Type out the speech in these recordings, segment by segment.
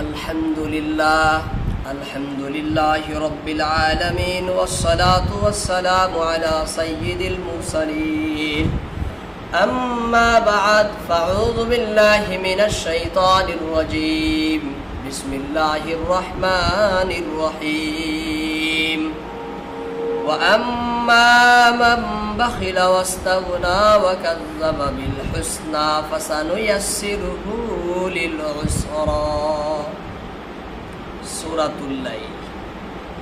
الحمد لله الحمد لله رب العالمين والصلاة والسلام على سيد المرسلين. أما بعد فأعوذ بالله من الشيطان الرجيم. بسم الله الرحمن الرحيم. وأما من بخل واستغنى وكذب بالحسنى فسنيسره للعسرى সুরাতুল্লাই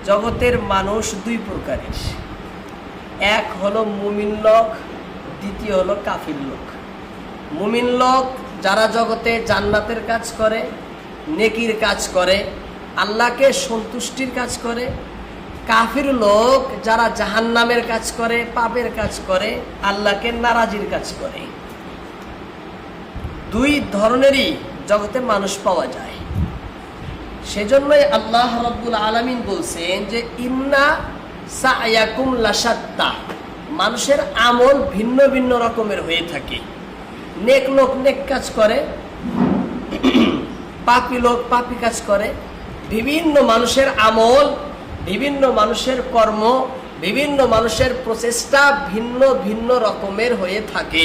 জগতের মানুষ দুই প্রকারের এক হলো মুমিন লোক দ্বিতীয় হলো কাফির লোক মুমিন লোক যারা জগতে জান্নাতের কাজ করে নেকির কাজ করে আল্লাহকে সন্তুষ্টির কাজ করে কাফির লোক যারা জাহান্নামের কাজ করে পাপের কাজ করে আল্লাহকে নারাজির কাজ করে দুই ধরনেরই জগতে মানুষ পাওয়া যায়। সেজন্যই আল্লাহ রব্বুল আলমিন বলছেন যে, ইন্না সায়াকুম লাসাত্তা মানুষের আমল ভিন্ন ভিন্ন রকমের হয়ে থাকে। নেক লোক নেক কাজ করে, পাপি লোক পাপি কাজ করে। বিভিন্ন মানুষের আমল, বিভিন্ন মানুষের কর্ম, বিভিন্ন মানুষের প্রচেষ্টা ভিন্ন ভিন্ন রকমের হয়ে থাকে।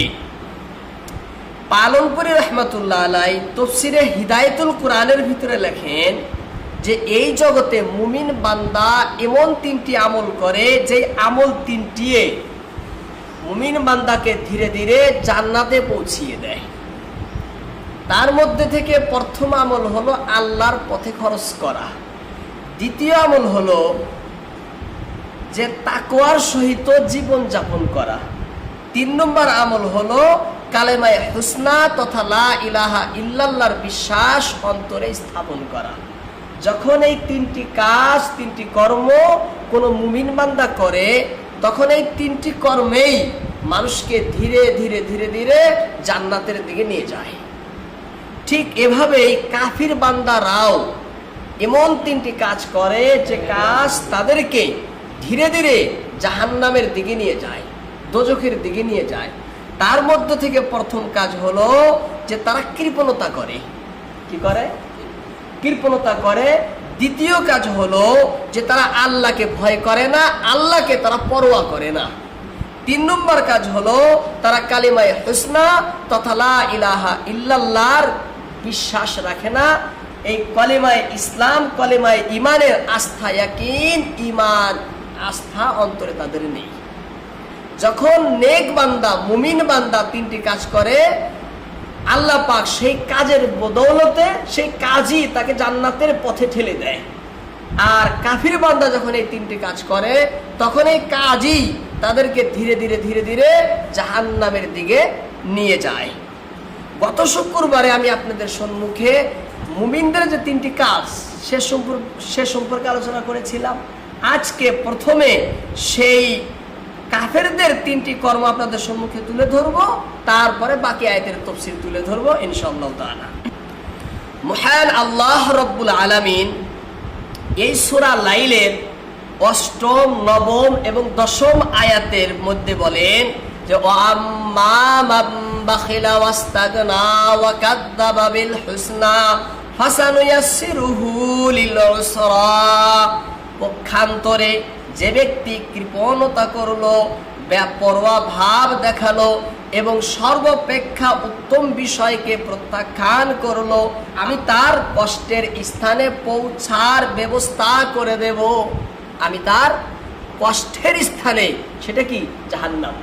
পালনপুরি রহমতুল্লাহ আলাই তফসিরে হিদায়তুল কোরআনের ভিতরে লেখেন যে এই জগতে মুমিন বান্দা এমন তিনটি আমল করে যে আমল তিনটিয়ে মুমিন বান্দাকে ধীরে ধীরে জান্নাতে পৌঁছিয়ে দেয়। তার মধ্যে থেকে প্রথম আমল হলো আল্লাহর পথে খরচ করা। দ্বিতীয় আমল হলো যে তাকোয়ার সহিত জীবন যাপন করা। তিন নম্বর আমল হলো কালেমায় হুসনা তথা লা ইলাহা ইল্লাল্লাহর বিশ্বাস অন্তরে স্থাপন করা। যখন এই তিনটি কাজ, তিনটি কর্ম কোনো মুমিন বান্দা করে, তখন এই তিনটি কর্মেই মানুষকে ধীরে ধীরে ধীরে ধীরে জান্নাতের দিকে নিয়ে যায়। ঠিক এভাবেই কাফির বান্দারাও এমন তিনটি কাজ করে যে কাজ তাদেরকে ধীরে ধীরে জাহান্নামের দিকে নিয়ে যায়, দোজখের দিকে নিয়ে যায়। তার মধ্য থেকে প্রথম কাজ হলো যে তারা কৃপণতা করে। কি করে? কৃপণতা করে। দ্বিতীয় কাজ হলো যে তারা আল্লাহকে ভয় করে না, আল্লাহকে তারা পরোয়া করে না। তিন নম্বর কাজ হলো তারা কালিমায় হুসনা তথা লা ইলাহা ইল্লাল্লাহর বিশ্বাস রাখে না। এই কলিমায় ইসলাম, কলিমায় ইমানের আস্থা ইমান আস্থা অন্তরে তাদের নেই। যখন নেক বান্দা, মুমিন বান্দা তিনটি কাজ করে, আল্লাহ পাক সেই কাজের বদৌলতে সেই কাজই তাকে জান্নাতের পথে ঠেলে দেয়। আর কাফির বান্দা যখন এই তিনটি কাজ করে, তখন এই কাজই তাদেরকে ধীরে ধীরে ধীরে ধীরে জাহান্নামের দিকে নিয়ে যায়। গত শুক্রবারে আমি আপনাদের সম্মুখে মুমিনদের যে তিনটি কাজ, সে সম্পর্কে সে সম্পর্কে আলোচনা করেছিলাম। আজকে প্রথমে সেই কাফেরদের তিনটি কর্ম আপনাদের সম্মুখে তুলে ধরবো, তারপরে বাকি আয়তের তফসিল তুলে ধরবো, ইনশাআল্লাহ তাআলা। মহান আল্লাহ রব্বুল আলামিন এই সূরা লাইলের অষ্টম, নবম এবং দশম আয়াতের মধ্যে বলেন যে পক্ষান্তরে যে ব্যক্তি কৃপণতা করল ব্যাপরোয়া ভাব দেখাল এবং সর্বপেক্ষা উত্তম বিষয়কে প্রত্যাখ্যান করল, আমি তার কষ্টের স্থানে পৌঁছার ব্যবস্থা করে দেব। আমি তার কষ্টের স্থানে, সেটা কি? জাহান্নাম।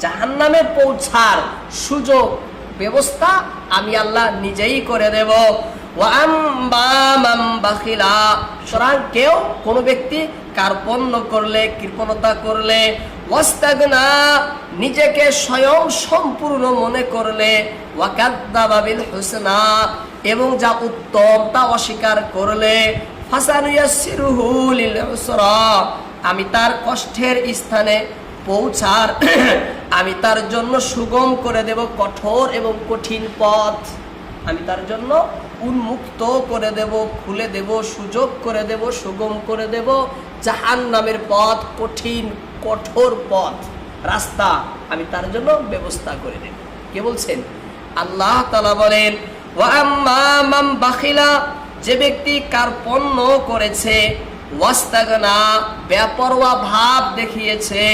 জাহান্নামে পৌঁছার সুযোগ, ব্যবস্থা আমি আল্লাহ নিজেই করে দেব। কেউ কোনো ব্যক্তি কার্পণ্য করলে, কৃপণতা করলে, ওয়াস্তাগনা, নিজেকে স্বয়ং সম্পূর্ণ মনে করলে ওয়াকাদ্দাবাবিল হুসনা এবং যা উত্তম তা অস্বীকার করলে আমি তার কষ্টের স্থানে পৌঁছার, আমি তার জন্য সুগম করে দেব কঠোর এবং কঠিন পথ। আমি তার জন্য উন্মুক্ত করে দেব, খুলে দেব, সুযোগ করে দেব, সুগম করে দেব। জাহান নামের পথ, কঠিন, কঠোর পথ, রাস্তা আমি তার জন্য ব্যবস্থা করে দেব। কে বলছেন? আল্লাহ তালা বলেন যে ব্যক্তি কার্পণ্য করেছে, ওয়াস্তাগনা ভাব দেখিয়েছে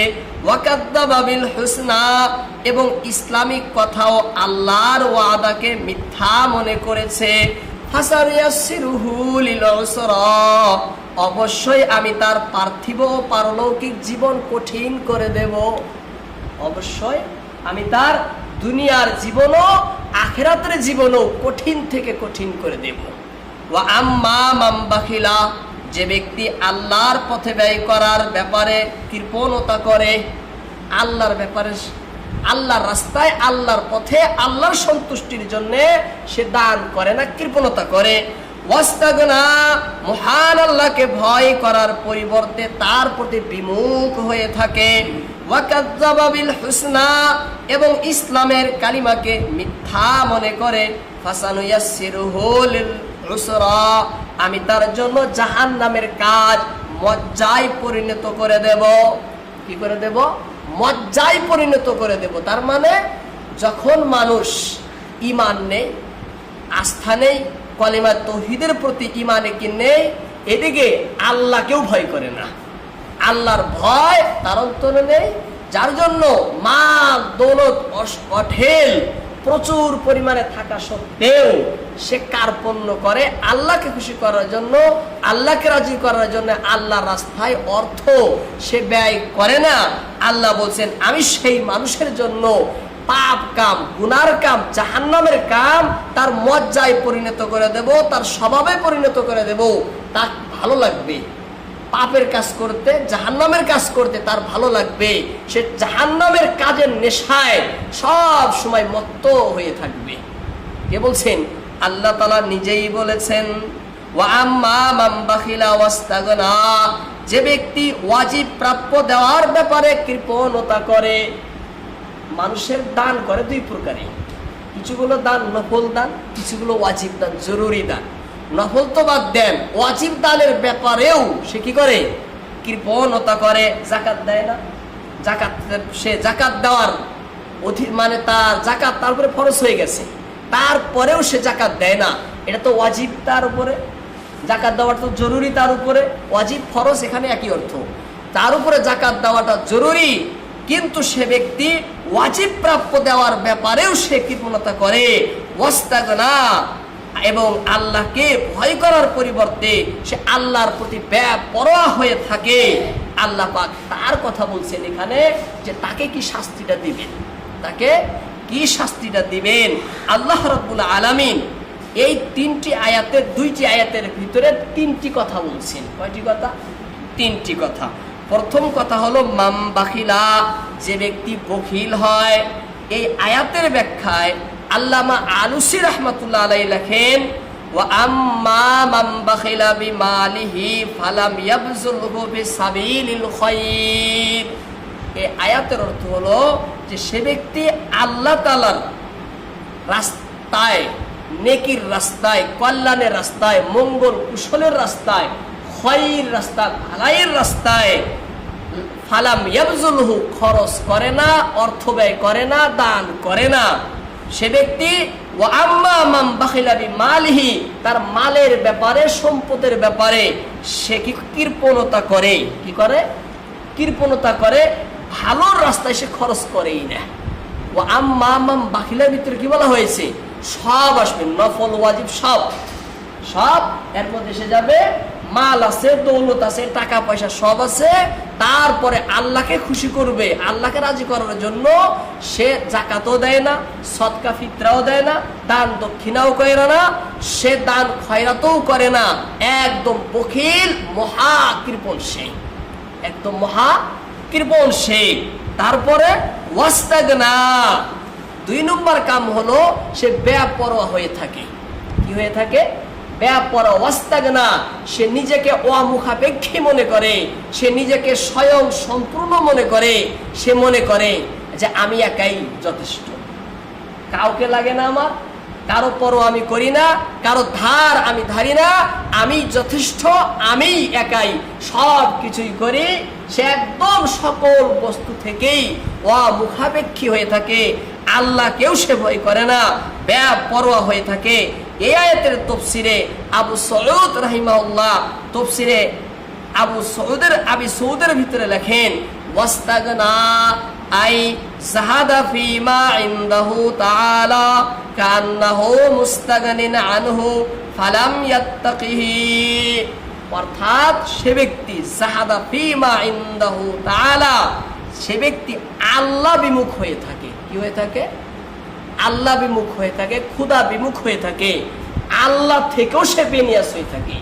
এবং ইসলামিক কথাও আল্লাহর ওয়াদাকে মিথ্যা মনে করেছে। অবশ্যই আমি তার পার্থিব ও পারলৌকিক জীবন কঠিন করে দেব। অবশ্যই আমি তার দুনিয়ার জীবনও, আখেরাতের জীবনও কঠিন থেকে কঠিন করে দেব। আম্মা মাম্বাখিলা যে ব্যক্তি আল্লাহর পথে ব্যয় করার ব্যাপারে কৃপণতা করে, আল্লাহর ব্যাপারে আল্লাহর রাস্তায়, আল্লাহর পথে, আল্লাহর সন্তুষ্টির জন্য সে দান করে না, কৃপণতা করে। ওয়াস্তাগনা, মহান আল্লাহকে ভয় করার পরিবর্তে তার প্রতি বিমুখ হয়ে থাকে। ওয়াকাজ্জাবা বিল হুসনা, এবং ইসলামের কালিমাকে মিথ্যা মনে করে। ফাসানুয়াসসিরুহু লিল উসরা, আমি তার জন্য জাহান্নামের কাজ মজ্জায় পরিণত করে দেব। কি করে দেব? মজ্জায় পরিণত করে দেব। তার মানে যখন মানুষ ইমান নেই আস্থা নেই, কলিমা তহিদের প্রতি ইমানে কি নেই এদিকে আল্লাহকেও ভয় করে না। আল্লাহর ভয় তার অন্তরে নেই, যার জন্য মাল, দৌলত অঢেল প্রচুর পরিমাণে থাকা সত্ত্বেও সে কার্পণ্য করে আল্লাহকে খুশি করার জন্য, আল্লাহকে রাজি করার জন্য আল্লাহ রাস্তায় অর্থ সে ব্যয় করে না। আল্লাহ বলছেন, আমি সেই মানুষের জন্য পাপ কাম, গুনার কাম, জাহান্নামের কাম তার মজ্জায় পরিণত করে দেব, তার স্বভাবে পরিণত করে দেব। তার ভালো লাগবে। পাপের কাজ করতে, জাহান্নামের কাজ করতে তার ভালো লাগবে। সে জাহান্নামের কাজের নেশায় সব সময় মত্ত হয়ে থাকবে। কে বলছেন? আল্লাহ তালা নিজেই বলেছেন যে ব্যক্তি ওয়াজিব প্রাপ্য দেওয়ার ব্যাপারে কৃপণতা করে, মানুষের দান করে দুই প্রকারে। কিছুগুলো দান নকল দান, কিছুগুলো ওয়াজিব দান, জরুরি দান। নফল তো বাদ দেন, ওয়াজিব দানের ব্যাপারেও সে কি করে? কৃপণতা করে জাকাত দেয় না। জাকাত সে জাকাত দেওয়ার অধি মানে তার জাকাত তার উপরে ফরজ হয়ে গেছে। তারপরেও সে জাকাত দেয় না। এটা তো ওয়াজিব তার উপরে। জাকাত দেওয়াটা তো জরুরি তার উপরে। ওয়াজিব, ফরজ এখানে একই অর্থ। তার উপরে জাকাত দেওয়াটা জরুরি, কিন্তু সে ব্যক্তি ওয়াজিব প্রাপ্য দেওয়ার ব্যাপারেও সে কৃপণতা করে। ওয়াস্তাগনা এবং আল্লাহকে ভয় করার পরিবর্তে সে আল্লাহর প্রতি পরোয়া হয়ে থাকে। আল্লাহ পাক তার কথা বলছেন এখানে যে তাকে কি শাস্তিটা দিবেন? তাকে কি শাস্তিটা দিবেন? আল্লাহ রব্বুল আলামিন এই তিনটি আয়াতের, দুইটি আয়াতের ভিতরে তিনটি কথা বলছেন। কয়টি কথা? তিনটি কথা। প্রথম কথা হলো, মাম বাখিলা, যে ব্যক্তি বখিল হয়, এই আয়াতের ব্যাখ্যায় আল্লামা আলুসি রহমতুল্লাহ আলাই লেখেন ও আম্মা মাম বাখিলা বিমালিহি ফালাম ইয়াবজুলহু বিসাবিলিল খায়র আয়াতের অর্থ হলো যে সে ব্যক্তি আল্লাহ তাআলার রাস্তায়, নেকির রাস্তায়, কল্যাণের রাস্তায়, মঙ্গল কুশলের রাস্তায়, খয়ের রাস্তা, ভালাইয়ের রাস্তায় ফালাম ইয়াবজুলহু খরচ করে না, অর্থ ব্যয় করে না, দান করে না। সে ব্যক্তি ও আম্মা মালিহি তার মালের ব্যাপারে, সম্পদের ব্যাপারে সে কি কৃপণতা করে? কি করে? কৃপণতা করে ভালোর রাস্তায় সে খরচ করেই না। ও আম্মা মাম বাখিলার ভিতরে কি বলা হয়েছে? সব আসবে, নফল, ওয়াজিব, সব। সব এর মধ্যে সে যাবে মাল আছে, দৌলত আছে, টাকা পয়সা সব আছে, তারপরে আল্লাহকে খুশি করবে, আল্লাহকে রাজি করার জন্য সে জাকাতও দেয় না সৎকা ফিতরাও দেয় না, দান দক্ষিণাও করে না, সে দান খয়রাতও করে না, একদম বখিল মহা কৃপণ সে, একদম মহা কৃপণ সে। তারপরে ওয়াস্তাগনা, দুই নম্বর কাম হলো সে বেপরোয়া হয়ে থাকে। কি হয়ে থাকে? বেপরোয়া ওয়াস্তাগনা সে নিজেকে অমুখাপেক্ষী মনে করে, সে নিজেকে স্বয়ং সম্পূর্ণ মনে করে, সে মনে করে যে আমি একাই যথেষ্ট। কাউকে লাগে না আমার, কারও পরও আমি করি না, কারও ধার আমি ধারি না, আমি যথেষ্ট, আমি একাই সব কিছুই করি। সে একদম সকল বস্তু থেকেই অমুখাপেক্ষী হয়ে থাকে, আল্লাহকেও সে ভয় করে না ব্যয় পরোয়া হয়ে থাকে। এই আয়াতের তফসিরে আবু সৈয়দ রাহিমাউল্লাহ তফসিরে আবু সৌদের আবি সৌদের ভিতরে লেখেন আই ফিমা অর্থাৎ সে ব্যক্তি ফিমা সে ব্যক্তি আল্লাহ বিমুখ হয়ে থাকে। কি হয়ে থাকে? আল্লাহ বিমুখ হয়ে থাকে ক্ষুদা বিমুখ হয়ে থাকে। আল্লাহ থেকেও সে বেনিয়াস হয়ে থাকে।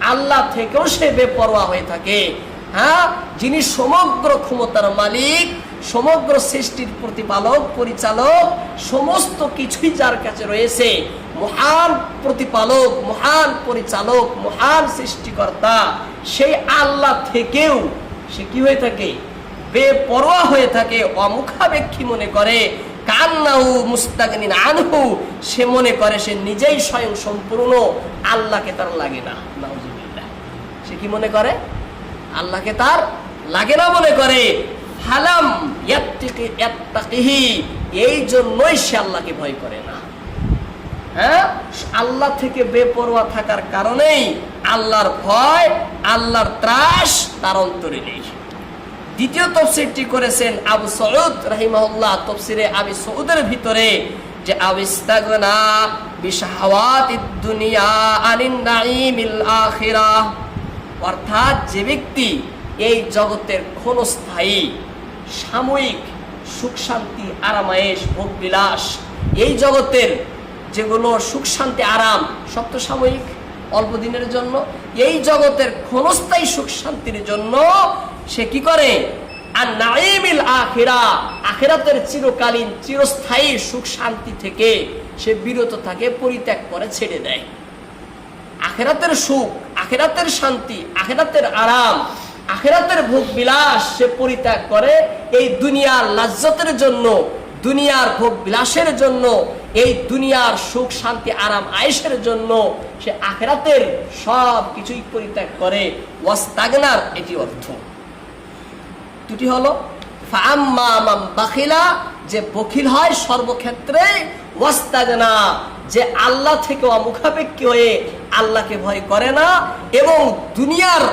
আল্লাহ থেকেও সে বেপরোয়া হয়ে থাকে। হ্যাঁ? যিনি সমগ্র ক্ষমতার মালিক, সমগ্র সৃষ্টির প্রতিপালক, পরিচালক, সমস্ত কিছুই যার কাছে রয়েছে, মহান প্রতিপালক, মহান পরিচালক, মহান সৃষ্টিকর্তা, সেই আল্লাহ থেকেও সে কি হয়ে থাকে? বেপরোয়া হয়ে থাকে, অমুখাপেক্ষী মনে করে কান্নাহু মুস্তাগনিন আনহু। সে মনে করে সে নিজেই স্বয়ং সম্পূর্ণ। আল্লাহকে তার লাগে না। নাউজুবিল্লাহ। সে কি মনে করে? আল্লাহকে তার লাগে না মনে করে। হালাম এই জন্যই সে আল্লাহকে ভয় করে না। হ্যাঁ? আল্লাহ থেকে বেপরোয়া থাকার কারণেই আল্লাহর ভয়, আল্লাহর ত্রাস তার অন্তরে নেই। দ্বিতীয় তফসিরটি করেছেন আবু সৌদ রাহিমাহুল্লাহ। তফসিরে আবি সৌদের ভিতরে যে দুনিয়া অর্থাৎ যে ব্যক্তি এই জগতের ক্ষণস্থায়ী, সাময়িক সুখ শান্তি, আরামায়েশ, ভোগ বিলাস, এই জগতের যেগুলো সুখ শান্তি, আরাম সব তো সাময়িক, অল্প দিনের জন্য, এই জগতের ক্ষণস্থায়ী সুখ শান্তির জন্য সে কি করে? আখেরা। আখেরাতের চিরকালীন, চিরস্থায়ী সুখ শান্তি থেকে সে বিরত পরিত্যাগ করে, ছেড়ে দেয়। আখেরাতের সুখ শান্তি আরাম, আখেরাতের ভোগ বিলাস সে পরিত্যাগ করে। এই দুনিয়ার লাজ্জতের জন্য, দুনিয়ার ভোগ বিলাসের জন্য, এই দুনিয়ার সুখ, শান্তি, আরাম আয়েসের জন্য সে আখেরাতের সব কিছুই পরিত্যাগ করে। ওয়াস্তাগনার এটি অর্থ। দুটি হলো বাখিলা, যে বখিল হয় সর্বক্ষেত্রে, ওয়াস্তাগনা, যে আল্লাহ থেকে অমুখাপেক্ষী হয়ে আল্লাহকে ভয় করে না, এবং দুনিয়ার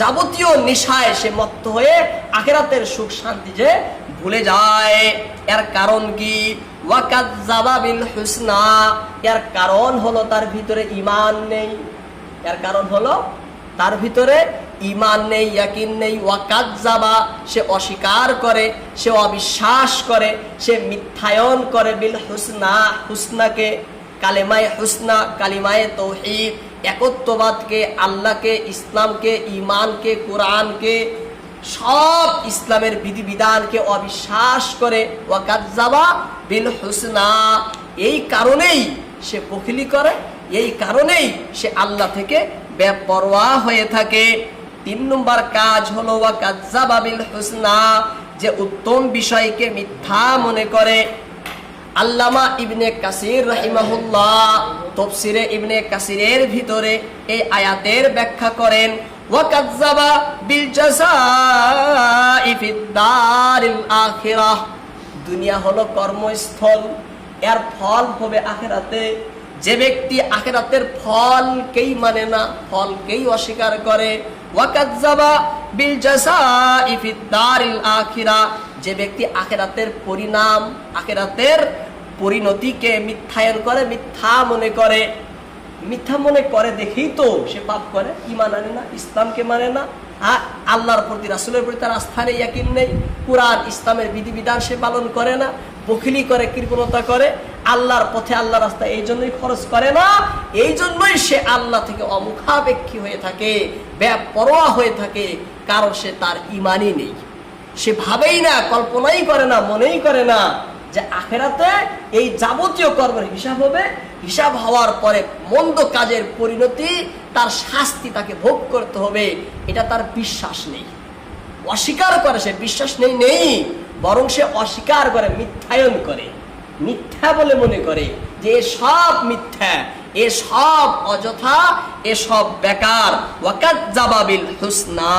যাবতীয় নেশায় সে মত্ত হয়ে আখেরাতের সুখ শান্তি যে ভুলে যায়। এর কারণ কি? ওয়াকাত জাবাবিল হুসনা। এর কারণ হলো তার ভিতরে ইমান নেই। এর কারণ হলো তার ভিতরে ইমান নেই, ইয়াকিন নেই ওয়াকাত যাবা সে অস্বীকার করে, সে অবিশ্বাস করে, সে মিথ্যায়ন করে বিল হুসনা, হুসনাকে, কালেমায় হুসনা, কালিমায় তৌহিদ, একত্ববাদকে, আল্লাহকে, ইসলামকে ইমানকে কোরআনকে, সব ইসলামের বিধিবিধানকে অবিশ্বাস করে ওয়াকাজ্জাবা বিল হুসনা। এই কারণেই সে বকিলি করে, এই কারণেই সে আল্লাহ থেকে বেপরোয়া হয়ে থাকে। তিন নম্বর কাজ হলো বিল হুসনা, যে উত্তম বিষয়কে মিথ্যা মনে করে। আল্লামা ইবনে কাসির রাহিমাহুল্লাহ তফসিরে ইবনে কাসিরের ভিতরে এই আয়াতের ব্যাখ্যা করেন ওয়াকাজ্জাবা বিল জাযাই আখিরাহ। দুনিয়া হলো কর্মস্থল, এর ফল হবে আখেরাতে। যে ব্যক্তি আখেরাতের ফলকেই মানে না, ফলকেই অস্বীকার করে যে ব্যক্তি আখেরাতের পরিণাম, আখেরাতের পরিণতিকে মিথ্যায়ন করে, মিথ্যা মনে করে, মিথ্যা মনে করে দেখেই তো সে পাপ করে ইমান আনে না, ইসলামকে মানে না। আল্লাহর প্রতি, রাসুলের প্রতি তার আস্থা নেই ইয়াকিন নেই। কোরআন, ইসলামের বিধিবিধান সে পালন করে না বকিলি করে, কৃপণতা করে। আল্লাহর পথে আল্লাহ রাস্তা এই জন্যই খরচ করে না, এই জন্যই সে আল্লাহ থেকে অমুখাপেক্ষী হয়ে থাকে ব্যাপরোয়া হয়ে থাকে, কারণ সে তার ইমানই নেই। সে ভাবেই না, কল্পনাই করে না, মনেই করে না যে আখেরাতে এই যাবতীয় কর্মের হিসাব হবে। হিসাব হওয়ার পরে মন্দ কাজের পরিণতি, তার শাস্তি তাকে ভোগ করতে হবে। এটা তার বিশ্বাস নেই। অস্বীকার করে, সে বিশ্বাস নেই নেই। বরং সে অস্বীকার করে, মিথ্যায়ন করে। মিথ্যা বলে মনে করে যে সব মিথ্যা, এ সব অযথা, এ সব বেকার। ওয়াকাত জাবাবিল হুসনা।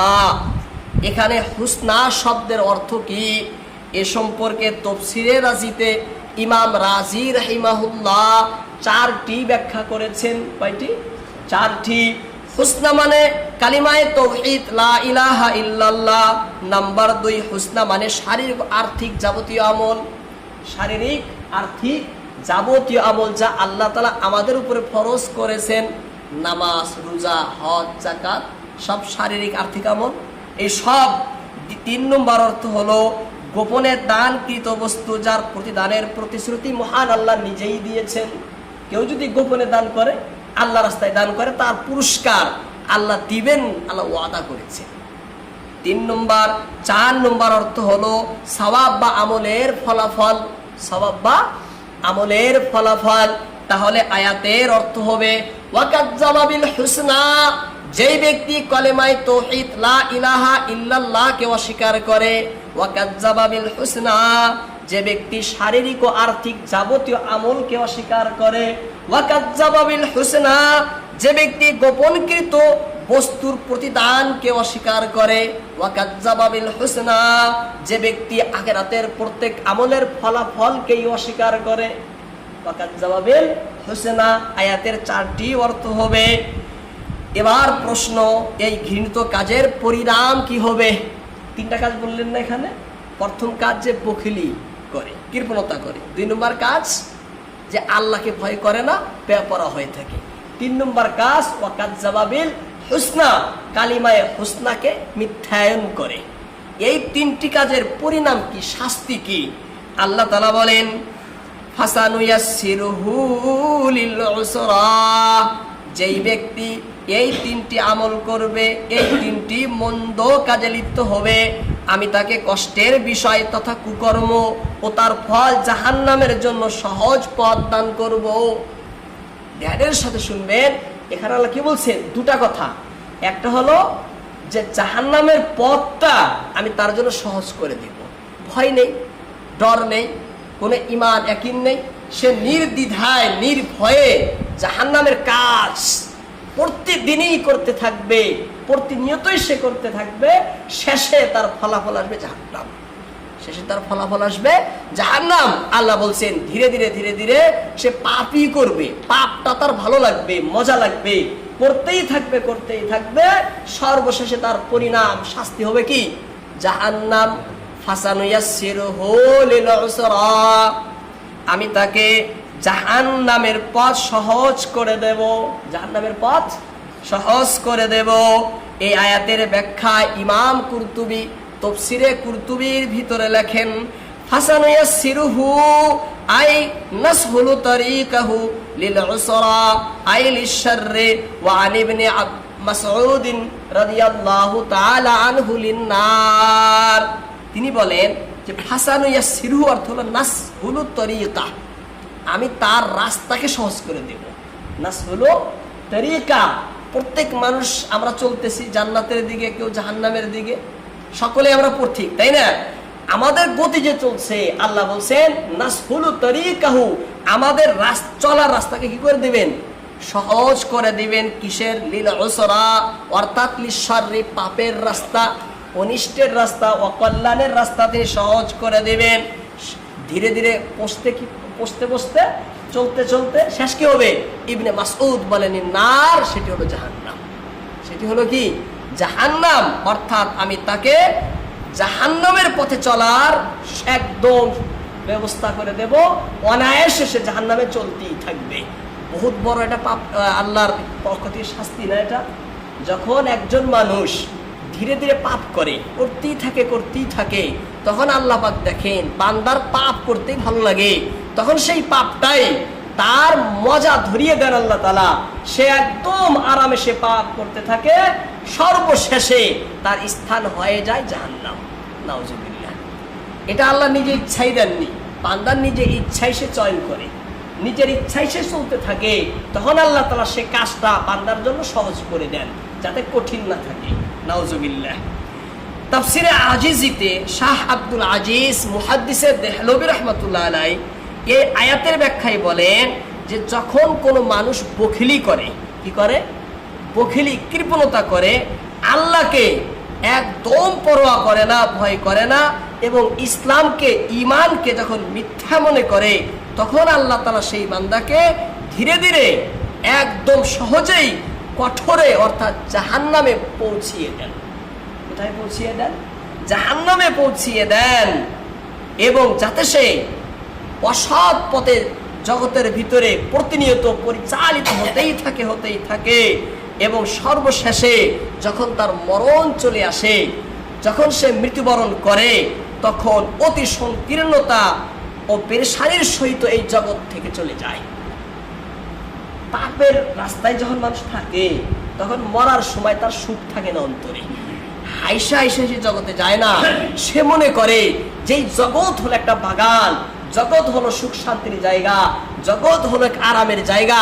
এখানে হুসনা শব্দের অর্থ কি? এ সম্পর্কে তফসিরে রাজিতে ইমাম রাজি রহিমাহুল্লাহ চারটি ব্যাখ্যা করেছেন। কয়টি? চারটি। হুসনা মানে কালিমায়ে তৌহিদ, লা ইলাহা ইল্লাল্লাহ। নাম্বার দুই, হুসনা মানে শারীরিক আর্থিক যাবতীয় আমল। শারীরিক আর্থিক যাবতীয় আমল যা আল্লাহ তালা আমাদের উপরে ফরজ করেছেন। নামাজ, রোজা, হজ জাকাত সব শারীরিক আর্থিক আমল। এই সব তিন নম্বর অর্থ হলো গোপনে দানকৃত বস্তু যার প্রতিদানের প্রতিশ্রুতি মহান আল্লাহ নিজেই দিয়েছেন। কেউ যদি গোপনে দান করে, আল্লাহ রাস্তায় দান করে, তার পুরস্কার আল্লাহ দিবেন, আল্লাহ ওয়াদা করেছেন। তিন নম্বর, চার নম্বর অর্থ হলো সওয়াব বা আমলের ফলাফল। সওয়াব বা আমলের ফলাফল। তাহলে আয়াতের অর্থ হবে ওয়াকাজ্জাবাবিল হুসনা। যেই ব্যক্তি কলেমায় তৌহিদ, লা ইলাহা ইল্লাল্লাহ কে অস্বীকার করে ওয়াকাজ্জাবাবিল যে ব্যক্তি শারীরিক ও আর্থিক যাবতীয় আমলকে অস্বীকার করে ওয়াকাজ্জাবাবিল হুসনা, যে ব্যক্তি গোপনকৃত বস্তুর প্রতিদানকে অস্বীকার করে ওয়াকাজ্জাবাবিল হুসনা, যে ব্যক্তি আখেরাতের প্রত্যেক আমলের ফলাফলকেই অস্বীকার করে ওয়াকাজ্জাবাবিল হুসনা, আয়াতের চারটি অর্থ হবে। এবার প্রশ্ন, এই ঘৃণিত কাজের পরিণাম কি হবে? তিনটা কাজ বললেন না এখানে? প্রথম কাজ যে বখিলি করে, কৃপণতা করে। দুই নম্বর কাজ যে আল্লাহকে ভয় করে না পেপরা হয়ে থাকে। তিন নম্বর কাজ ওয়াকাত জবাবিল হুসনা, কালিমায়ে হুসনাকে মিথ্যায়ন করে। এই তিনটি কাজের পরিণাম কি, শাস্তি কি? আল্লাহ তালা বলেন ফাসানুয়াসিরহু লিল উসরা, যেই ব্যক্তি এই তিনটি আমল করবে, এই তিনটি মন্দ কাজে লিপ্ত হবে। আমি তাকে কষ্টের বিষয় তথা কুকর্ম ও তার ফল জাহান্নামের জন্য সহজ পথ দান করব। ধ্যানের সাথে শুনবেন, এখানে আল্লাহ কি বলছেন? দুটা কথা। একটা হলো যে জাহান্নামের পথটা আমি তার জন্য সহজ করে দিব। ভয় নেই, ডর নেই, কোনো ইমান একিন নেই। সে নির্দ্বিধায়, নির্ভয়ে জাহান্নামের কাজ প্রতিদিনই করতে থাকবে, প্রতিনিয়তই সে করতে থাকবে, শেষে তার ফলাফল আসবে জাহান্নাম। শেষে তার ফলাফল আসবে জাহান্নাম। আল্লাহ বলছেন, ধীরে ধীরে ধীরে ধীরে সে পাপই করবে। পাপটা তার ভালো লাগবে, মজা লাগবে। করতেই থাকবে করতেই থাকবে। সর্বশেষে তার পরিণাম, শাস্তি হবে কি? জাহান্নাম। ফাসানুয়াসিরহু লিল উসরা আমি তাকে জাহান নামের পথ সহজ করে দেব। জাহান নামের পথ সহজ করে দেব। এই আয়াতের ব্যাখ্যা ইমাম কুরতুবি তফসিরে কুরতুবির ভিতরে লেখেন হাসানুয়া সিরুহু আই নাসহুলু তরিকাহু লিল উসরা আই লিশররি ওয়া আন ইবনে মাসউদ রাদিয়াল্লাহু তাআলা আনহু লিন-নার। তিনি বলেন যে ফাসানুয়া সিরুহু অর্থ হলো নাসহুলু তরিকা। আমি তার রাস্তাকে সহজ করে দেব। নাস হলো তরিকা। প্রত্যেক মানুষ আমরা চলতেছি জান্নাতের দিকে, কেউ জাহান্নামের দিকে। সকলে আমরা পথিক, তাই না? আমাদের গতি যে চলছে, আল্লাহ বলছেন, নাস হলো তরিকাহু। আমাদের চলার রাস্তাকে কি করে দিবেন? সহজ করে দিবেন কিসের? লীল অসরা অর্থাৎ লিশ্বরী পাপের রাস্তা, অনিষ্টের রাস্তা, অকল্যাণের রাস্তা তিনি সহজ করে দেবেন। ধীরে ধীরে পৌঁছতে কি পৌঁছতে বসতে, চলতে চলতে শেষ কি হবে? ইবনে মাসউদ বলেন নার সেটি হলো জাহান্নাম। সেটি হলো কি? জাহান্নাম, অর্থাৎ আমি তাকে জাহান্নামের পথে চলার একদম ব্যবস্থা করে দেব। অনায়াসে সে জাহান্নামে চলতেই থাকবে। বহুত বড় এটা পাপ আল্লাহর পক্ষ থেকে শাস্তি না এটা? যখন একজন মানুষ ধীরে ধীরে পাপ করে, করতেই থাকে করতেই থাকে। তখন আল্লাহ পাক দেখেন, বান্দার পাপ করতে ভালো লাগে। তখন সেই পাপটাই তার মজা ধরিয়ে দেন আল্লাহ তালা সে একদম আরামে সে পাপ করতে থাকে। সর্বশেষে তার স্থান হয়ে যায় জাহান্নাম। নাউজুবিল্লাহ। এটা আল্লাহ নিজে ইচ্ছাই দেননি। বান্দার নিজে ইচ্ছাই সে চয়ন করে। নিজের ইচ্ছাই সে চলতে থাকে। তখন আল্লাহ তালা সে কাজটা বান্দার জন্য সহজ করে দেন। যাতে কঠিন না থাকে। নাউজুবিল্লাহ। তাফসিরে আজিজিতে শাহ আব্দুল আজিজ মুহাদ্দিসের দেহলবি রহমতুল্লাহ আলাই এই আয়াতের ব্যাখ্যায় বলেন যে যখন কোনো মানুষ বখিলি করে, কি করে? বখিলি, কৃপণতা করে, আল্লাহকে একদম পরোয়া করে না, ভয় করে না এবং ইসলামকে ইমানকে যখন মিথ্যা মনে করে, তখন আল্লাহ তালা সেই বান্দাকে ধীরে ধীরে একদম সহজেই কঠোরে, অর্থাৎ জাহান্নামে পৌঁছিয়ে দেন। কোথায় পৌঁছিয়ে দেন? জাহান্নামে পৌঁছিয়ে দেন। এবং যাতে সে অসৎ পথে জগতের ভিতরে প্রতিনিয়ত পরিচালিত হতেই থাকে হতেই থাকে। এবং সর্বশেষে যখন তার মরণ চলে আসে, যখন সে মৃত্যুবরণ করে, তখন অতি সংকীর্ণতা ও পেরেশানির সহিত এই জগৎ থেকে চলে যায়। পাপের রাস্তায় যখন মানুষ থাকে, তখন মরার সময় তার সুখ থাকে না অন্তরে। হাইসা হাইসা সে জগতে যায় না। সে মনে করে যে জগৎ হলো একটা বাগান, জগৎ হলো সুখ শান্তির জায়গা, জগৎ হলো এক আরামের জায়গা।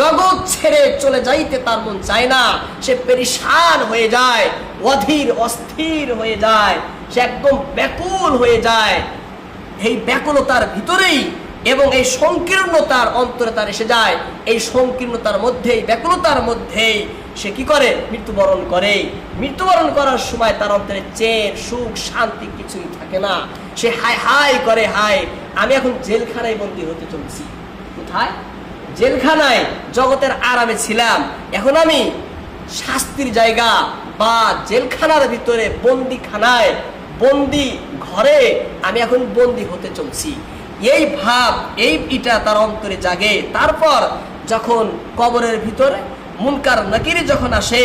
জগৎ ছেড়ে চলে যাইতে তার মন চায় না। সে পেরিসান হয়ে যায়, অধীর অস্থির হয়ে যায়, সে একদম ব্যাকুল হয়ে যায়। এই ব্যাকুলতার ভিতরেই এবং এই সংকীর্ণতার অন্তরে তার এসে যায়। এই সংকীর্ণতার মধ্যেই, ব্যাকুলতার মধ্যেই সে কি করে? মৃত্যুবরণ করে। মৃত্যুবরণ করার সময় তার অন্তরে চেন, সুখ, শান্তি কিছুই থাকে না। সে হাই হাই করে হাই আমি এখন জেলখানায় বন্দী হতে চলছি। কোথায়? জেলখানায়, জগতের আরামে ছিলাম। এখন আমি শাস্তির জায়গা বা জেলখানার ভিতরে বন্দিখানায়, বন্দি ঘরে আমি এখন বন্দি হতে চলছি। এই ভাব, এই ইটা তার অন্তরে জাগে। তারপর যখন কবরের ভিতরে মুনকার নকির যখন আসে,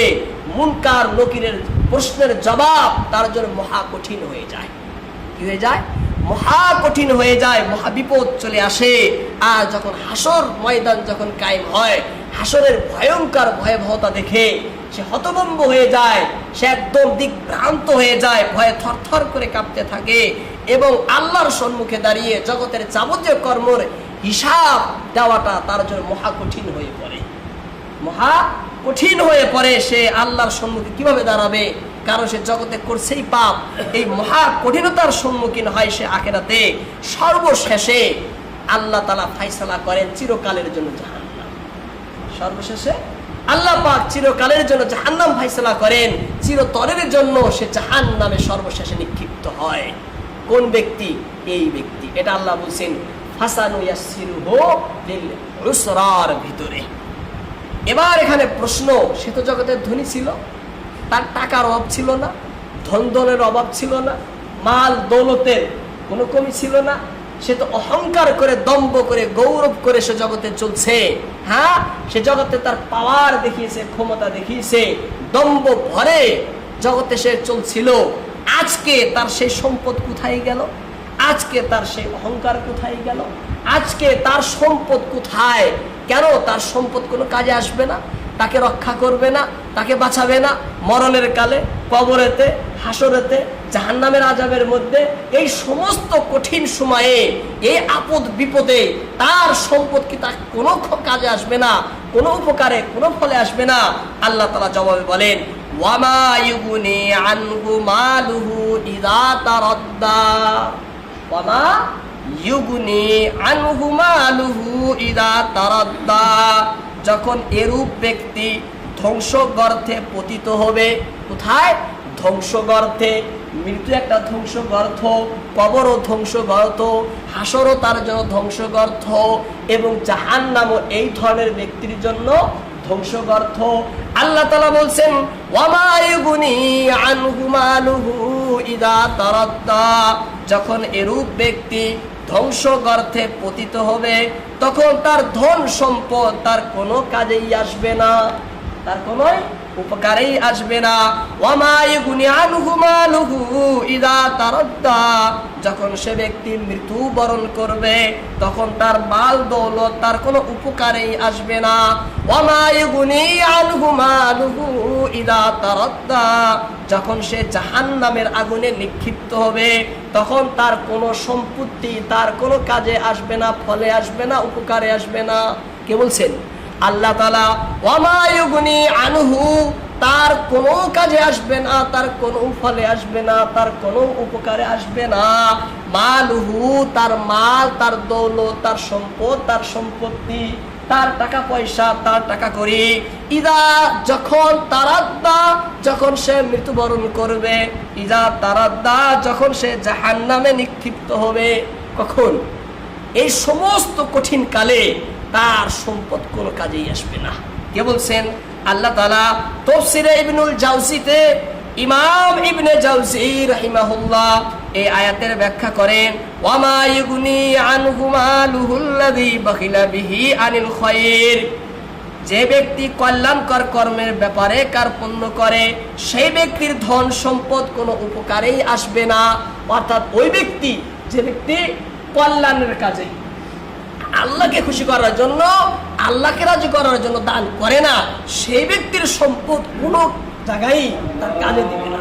মুনকার নকিরের প্রশ্নের জবাব তার জন্য মহা কঠিন হয়ে যায়। কি হয়ে যায়? মহা কঠিন হয়ে যায়, মহা বিপদ চলে আসে। আর যখন হাসর ময়দান যখন কায়েম হয়, হাসরের ভয়ঙ্কর ভয়াবহতা দেখে সে হতভম্ব হয়ে যায়, সে একদম দিক ভ্রান্ত হয়ে যায়, ভয়ে থরথর করে কাঁপতে থাকে। এবং আল্লাহর সম্মুখে দাঁড়িয়ে জগতের যাবতীয় কর্মর হিসাব দেওয়াটা তার জন্য মহা কঠিন হয়ে পড়ে। মহা কঠিন হয়ে পড়ে সে আল্লাহর সম্মুখে কীভাবে দাঁড়াবে? কারণ সে জগতে করছেই পাপ। এই মহা কঠিনতার সম্মুখীন হয় সে আখেরাতে। সর্বশেষে আল্লাহ তালা ফাইসালা করেন চিরকালের জন্য জাহান্নাম। সর্বশেষে আল্লাহ পাক চিরকালের জন্য জাহান্নাম ফাইসালা করেন। চিরতরের জন্য সে জাহান্নামে সর্বশেষে নিক্ষিপ্ত হয়। কোন ব্যক্তি? এই ব্যক্তি। এটা আল্লাহ বলছেন, ফাসানু ইয়াসিরুহু লিল উসরার ভিতরে। এবার এখানে প্রশ্ন, সে তো জগতের ধনী ছিল, তার টাকার অভাব ছিল না, ধন দলের অভাব ছিল না, মাল দৌলতের কোনো কমি ছিল না, সে তো অহংকার করে, দম্ভ করে, গৌরব করে সে জগতে চলছে। হ্যাঁ সে জগতে তার পাওয়ার দেখিয়েছে, ক্ষমতা দেখিয়েছে, দম্ভ ভরে জগতে সে চলছিল। আজকে তার সেই সম্পদ কোথায় গেল? আজকে তার সেই অহংকার কোথায় গেল? আজকে তার সম্পদ কোথায়? কেন তার সম্পদ কোনো কাজে আসবে না? তাকে রক্ষা করবে না, তাকে বাঁচাবে না? মরণের কালে, কবরেতে, হাসরেতে, জাহান্নামের আজাবের মধ্যে, এই সমস্ত কঠিন সময়ে, এই আপদ বিপদে তার সম্পদ কি তার কোনো কাজে আসবে না? কোনো উপকারে, কোনো ফলে আসবে না? আল্লাহ তালা জবাবে বলেন আনহু মালুহু ওয়ামা ইউগুনি যখন এরূপ ব্যক্তি ধ্বংসগর্থে পতিত হবে, কোথায়? ধ্বংসগর্থে মৃত্যু একটা ধ্বংসগর্থ কবরও ধ্বংসগর্থ হাসরও তার জন্য ধ্বংসগর্থ এবং জাহান নামও এই ধরনের ব্যক্তির জন্য ধ্বংসগর্থ আল্লাহ তালা বলছেন যখন এরূপ ব্যক্তি ধ্বংসগর্থে পতিত হবে, তখন তার ধন সম্পদ তার কোনো কাজেই আসবে না। তার কোনো উপকারেই আসবে না। যখন সে ব্যক্তি মৃত্যু বরণ করবে, তখন তার মাল দৌলত তার কোনো উপকারেই আসবে না। যখন সে জাহান্নামের আগুনে নিক্ষিপ্ত হবে, তখন তার কোনো সম্পত্তি, তার কোনো কাজে আসবে না, ফলে আসবে না, উপকারে আসবে না। কে বলছেন? আল্লাহ তালা আনহু, তার কোনো কাজে আসবে না, তার কোনো ফলে আসবে না, তার কোনো উপকারে আসবে না। মালহু, তার মাল, তার দৌলত, তার সম্পদ, তার সম্পত্তি, তার টাকা পয়সা, তার টাকা করি। ইদা যখন তারাদ্দা, যখন সে মৃত্যুবরণ করবে, ইদা তারাদ্দা, যখন সে জাহান্নামে নিক্ষিপ্ত হবে, কখন? এই সমস্ত কঠিন কালে তার সম্পদ কোনো কাজেই আসবে না। কে বলছেন? আল্লাহ তালা তফসিরে ইবনুল জাউসিতে ইমাম ইবনে জাউসি রাহিমাহুল্লাহ এই আয়াতের ব্যাখ্যা করেন, ওয়ামা ইউগনি আনহু মালুহুল্লাযী বিহি আনিল খায়র। যে ব্যক্তি কল্যাণকর কর্মের ব্যাপারে কার্পণ্য করে, সেই ব্যক্তির ধন সম্পদ কোনো উপকারেই আসবে না। অর্থাৎ ওই ব্যক্তি, যে ব্যক্তি কল্যাণের কাজে আল্লাহকে খুশি করার জন্য, আল্লাহকে রাজি করার জন্য দান করে না, সেই ব্যক্তির সম্পদ কোনো জায়গায় তার কাজে দিবে না।